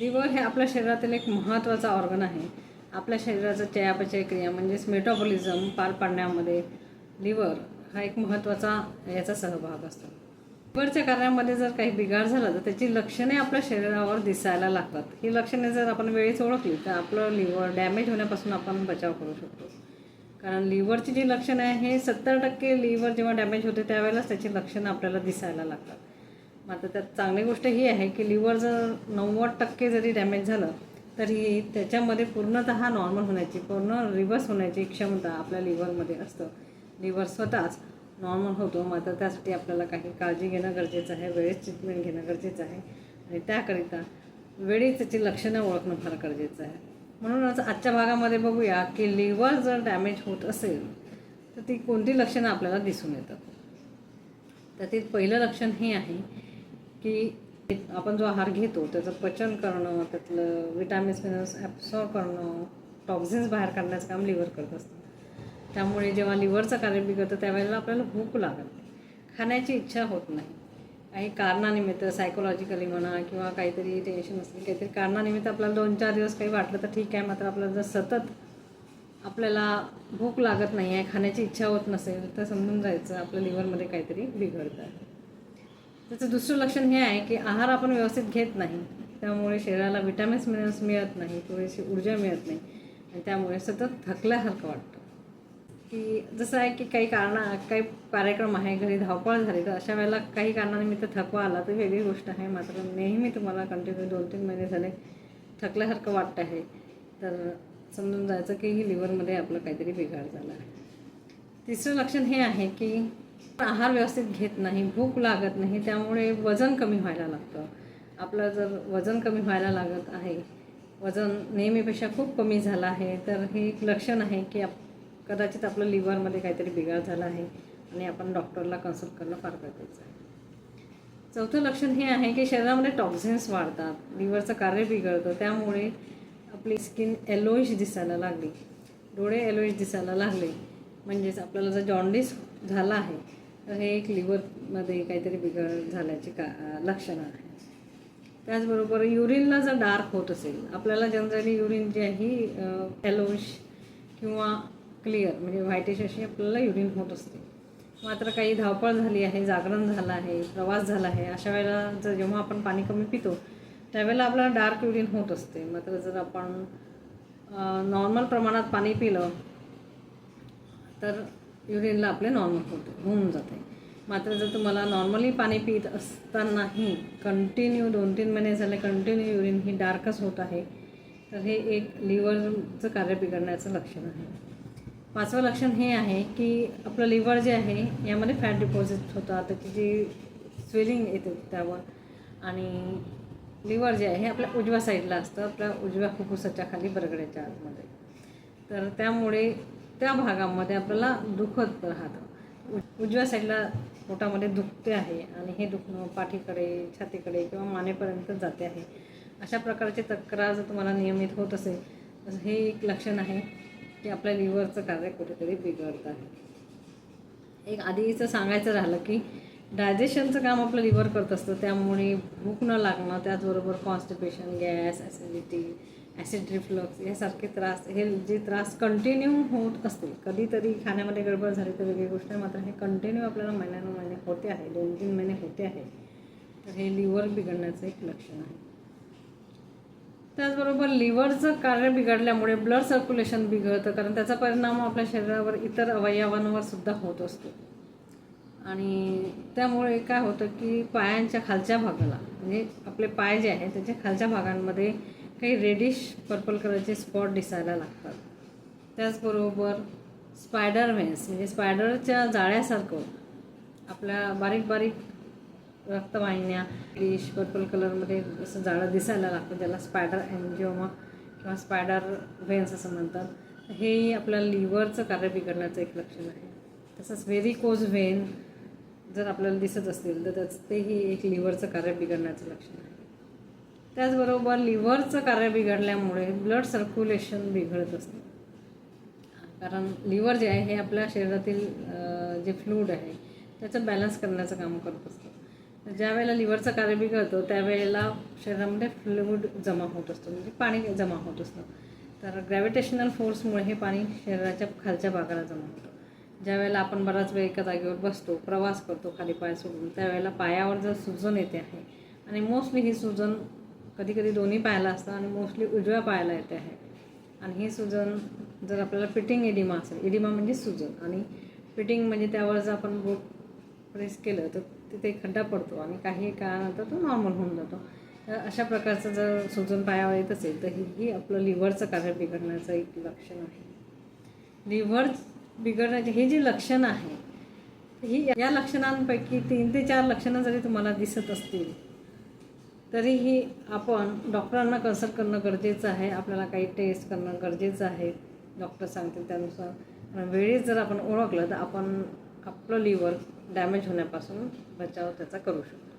Liver हे आपल्या शरीरातील एक महत्त्वाचा ऑर्गन आहे. आपल्या शरीराचं चयापचय क्रिया म्हणजेच मेटाबॉलिझम पार पाडण्यामध्ये लिव्हर हा एक महत्त्वाचा याचा सहभाग असतो. लिव्हरच्या कार्यामध्ये जर काही बिघाड झाला तर त्याची लक्षणे आपल्या शरीरावर दिसायला लागतात. ही लक्षणे जर आपण वेळीच ओळखली तर आपलं लिव्हर डॅमेज होण्यापासून आपण बचाव करू शकतो. कारण लिव्हरची जी लक्षणं आहे हे सत्तर टक्के लिव्हर जेव्हा डॅमेज होते त्यावेळेलाच त्याची लक्षणं आपल्याला दिसायला लागतात. मात्र त्यात चांगली गोष्ट ही आहे की लिव्हर जर नव्वद टक्के जरी डॅमेज झालं तरी त्याच्यामध्ये पूर्णतः नॉर्मल होण्याची पूर्ण रिव्हर्स होण्याची क्षमता आपल्या लिव्हरमध्ये असतं. लिव्हर स्वतःच नॉर्मल होतो. मात्र त्यासाठी आपल्याला काही काळजी घेणं गरजेचं आहे वेळेस ट्रीटमेंट घेणं गरजेचं आहे. आणि त्याकरिता वेळी त्याची लक्षणं ओळखणं फार गरजेचं आहे. म्हणूनच आजच्या भागामध्ये बघूया की लिव्हर जर डॅमेज होत असेल तर ती कोणती लक्षणं आपल्याला दिसून येतात? त्यातील पहिलं लक्षण हे आहे की आपण जो आहार घेतो त्याचं पचन करणं त्यातलं विटॅमिन्स मिनरल्स ॲब्सॉर्ब करणं टॉक्झिन्स बाहेर काढण्याचं काम लिव्हर करत असतं. त्यामुळे जेव्हा लिव्हरचं कार्य बिघडतं त्यावेळेला आपल्याला भूक लागत नाही. खाण्याची इच्छा होत नाही. काही कारणानिमित्त सायकोलॉजिकली म्हणा किंवा काहीतरी टेन्शन असेल काहीतरी कारणानिमित्त आपल्याला दोन चार दिवस काही वाटलं तर ठीक आहे मात्र आपल्याला जर सतत आपल्याला भूक लागत नाही आहे खाण्याची इच्छा होत नसेल तर समजून जायचं आपल्या लिव्हरमध्ये काहीतरी बिघडतं आहे त्याचं दुसरं लक्षण हे आहे की आहार आपण व्यवस्थित घेत नाही. त्यामुळे शरीराला विटॅमिन्स मिनरल्स मिळत नाही पुरेशी ऊर्जा मिळत नाही. आणि त्यामुळे सतत थकल्यासारखं वाटतं. की जसं आहे की काही कारणा काही कार्यक्रम आहे घरी धावपळ झाली तर अशा वेळेला काही कारणानिमित्त थकवा आला तर वेगळी गोष्ट आहे. मात्र नेहमी तुम्हाला कंटिन्यू दोन तीन महिने झाले थकल्यासारखं वाटतं आहे. तर समजून जायचं की ही लिव्हरमध्ये आपलं काहीतरी बिघाड झाला आहे. तिसरं लक्षण हे आहे की आहार व्यवस्थित घेत नाही भूक लागत नाही त्यामुळे वजन कमी व्हायला लागतं. आपलं जर वजन कमी व्हायला लागत आहे वजन नेहमीपेक्षा खूप कमी झालं आहे तर हे एक लक्षण आहे की आप कदाचित आपलं लिव्हरमध्ये काहीतरी बिघाड झाला आहे आणि आपण डॉक्टरला कन्सल्ट करणं फार गरजेचं आहे. चौथं लक्षण हे आहे की शरीरामध्ये टॉक्झिन्स वाढतात लिव्हरचं कार्य बिघडतं त्यामुळे आपली स्किन एलोईश दिसायला लागली. डोळे एलोईश दिसायला लागले. म्हणजेच आपल्याला जर जॉन्डिस झाला आहे तर हे एक लिव्हरमध्ये काहीतरी बिघड झाल्याची का लक्षणं आहे त्याचबरोबर युरिनला जर डार्क होत असेल आपल्याला जनरली युरिन जी आहे एलोश किंवा क्लिअर म्हणजे व्हाईटिश अशी आपल्याला युरिन होत असते. मात्र काही धावपळ झाली आहे जागरण झालं आहे प्रवास झाला आहे अशा वेळेला जर जेव्हा आपण पाणी कमी पितो त्यावेळेला आपल्याला डार्क युरिन होत असते. मात्र जर आपण नॉर्मल प्रमाणात पाणी पिलं तर युरिनला आपले नॉर्मल होते होऊन जाते. मात्र जर तुम्हाला नॉर्मली पाणी पित असतानाही कंटिन्यू दोन तीन महिने झाले कंटिन्यू युरिन ही डार्कच होत आहे तर हे एक लिव्हरचं कार्य बिघडण्याचं लक्षण आहे. पाचवं लक्षण हे आहे की आपलं लिव्हर जे आहे यामध्ये फॅट डिपॉझिट होतात त्याची जी स्वेलिंग येते त्यावर. आणि लिव्हर जे आहे हे आपल्या उजव्या साईडला असतं. आपल्या उजव्या फुफ्फुसाच्या खाली बरगड्याच्या आतमध्ये. तर त्यामुळे त्या भागामध्ये आपल्याला दुखत राहतं. उज उजव्या साईडला पोटामध्ये दुखते आहे आणि हे दुखणं पाठीकडे छातीकडे किंवा मानेपर्यंत जाते आहे. अशा प्रकारची तक्रार जर तुम्हाला नियमित होत असेल तर हे एक लक्षण आहे की आपल्या लिव्हरचं कार्य कुठेतरी बिघडत आहे. एक आधीचं सांगायचं राहिलं की डायजेशनचं काम आपलं लिव्हर करत असतं त्यामुळे भूक न लागणं त्याचबरोबर constipation gas acidity acid reflux यासारखे त्रास हे जे त्रास कंटिन्यू होत असतील कधीतरी खाण्यामध्ये गडबड झाली तर वेगळी गोष्ट आहे मात्र हे कंटिन्यू आपल्याला महिन्यानं महिने होते आहे दोन तीन महिने होते आहे तर हे लिव्हर बिघडण्याचं एक लक्षण आहे. त्याचबरोबर लिव्हरचं कार्य बिघडल्यामुळे ब्लड सर्क्युलेशन बिघडतं कारण त्याचा परिणाम आपल्या शरीरावर इतर अवयवांवर सुद्धा होत असतो. आणि त्यामुळे काय होतं की पायांच्या खालच्या भागाला म्हणजे आपले पाय जे आहेत त्याच्या खालच्या भागांमध्ये काही रेडिश पर्पल कलरचे स्पॉट दिसायला लागतात. त्याचबरोबर स्पायडर व्हेन्स म्हणजे स्पायडरच्या जाळ्यासारखं आपल्या बारीक बारीक रक्तवाहिन्या रेडिश पर्पल कलरमध्ये असं जाळं दिसायला लागतं ज्याला स्पायडर अँजिओमा किंवा स्पायडर व्हेन्स असं म्हणतात. हे आपल्या लिव्हरचं कार्य बिघडण्याचं एक लक्षण आहे. तसंच व्हेरिकोज व्हेन जर आपल्याला दिसत असतील तर त्याचं तेही एक लिव्हरचं कार्य बिघडण्याचं लक्षण आहे. त्याचबरोबर लिव्हरचं कार्य बिघडल्यामुळे ब्लड सर्क्युलेशन बिघडत असतं. कारण लिव्हर जे आहे हे आपल्या शरीरातील जे फ्लूड आहे त्याचं बॅलन्स करण्याचं काम करत असतं. ज्यावेळेला ज्या वेळेला लिव्हरचं कार्य बिघडतं त्यावेळेला शरीरामध्ये फ्लूड जमा होत असतो. म्हणजे पाणी जमा होत असतं. तर ग्रॅव्हिटेशनल फोर्समुळे हे पाणी शरीराच्या खालच्या भागाला जमा होतं. ज्या वेळेला आपण बराच वेळ एका जागेवर बसतो प्रवास करतो खाली पाय सोडून त्यावेळेला पायावर जर सुजन येते आहे आणि मोस्टली ही सुजन कधी कधी दोन्ही पायाला असतं आणि मोस्टली उजव्या पायाला येते आहे आणि हे सुजन जर आपल्याला फिटिंग एडिमा असेल एडिमा म्हणजे सुजन आणि फिटिंग म्हणजे त्यावर जर आपण बोट प्रेस केलं तर तिथे खड्डा पडतो आणि काही काळानंतर तो नॉर्मल होऊन जातो. तर अशा प्रकारचं जर सुजन पायावर येत असेल तर ही आपलं लिव्हरचं कार्य बिघडण्याचं एक लक्षण आहे. लिव्हर बिघडण्याचे हे जे लक्षण आहे ही या लक्षणांपैकी तीन ते चार लक्षणं जरी तुम्हाला दिसत असतील तरीही आपण डॉक्टरांना कन्सल्ट करणं गरजेचं आहे. आपल्याला काही टेस्ट करणं गरजेचं आहे. डॉक्टर सांगतील त्यानुसार. वेळेस वेळेत जर आपण ओळखलं तर आपण आपलं लिव्हर डॅमेज होण्यापासून बचाव त्याचा करू शकतो.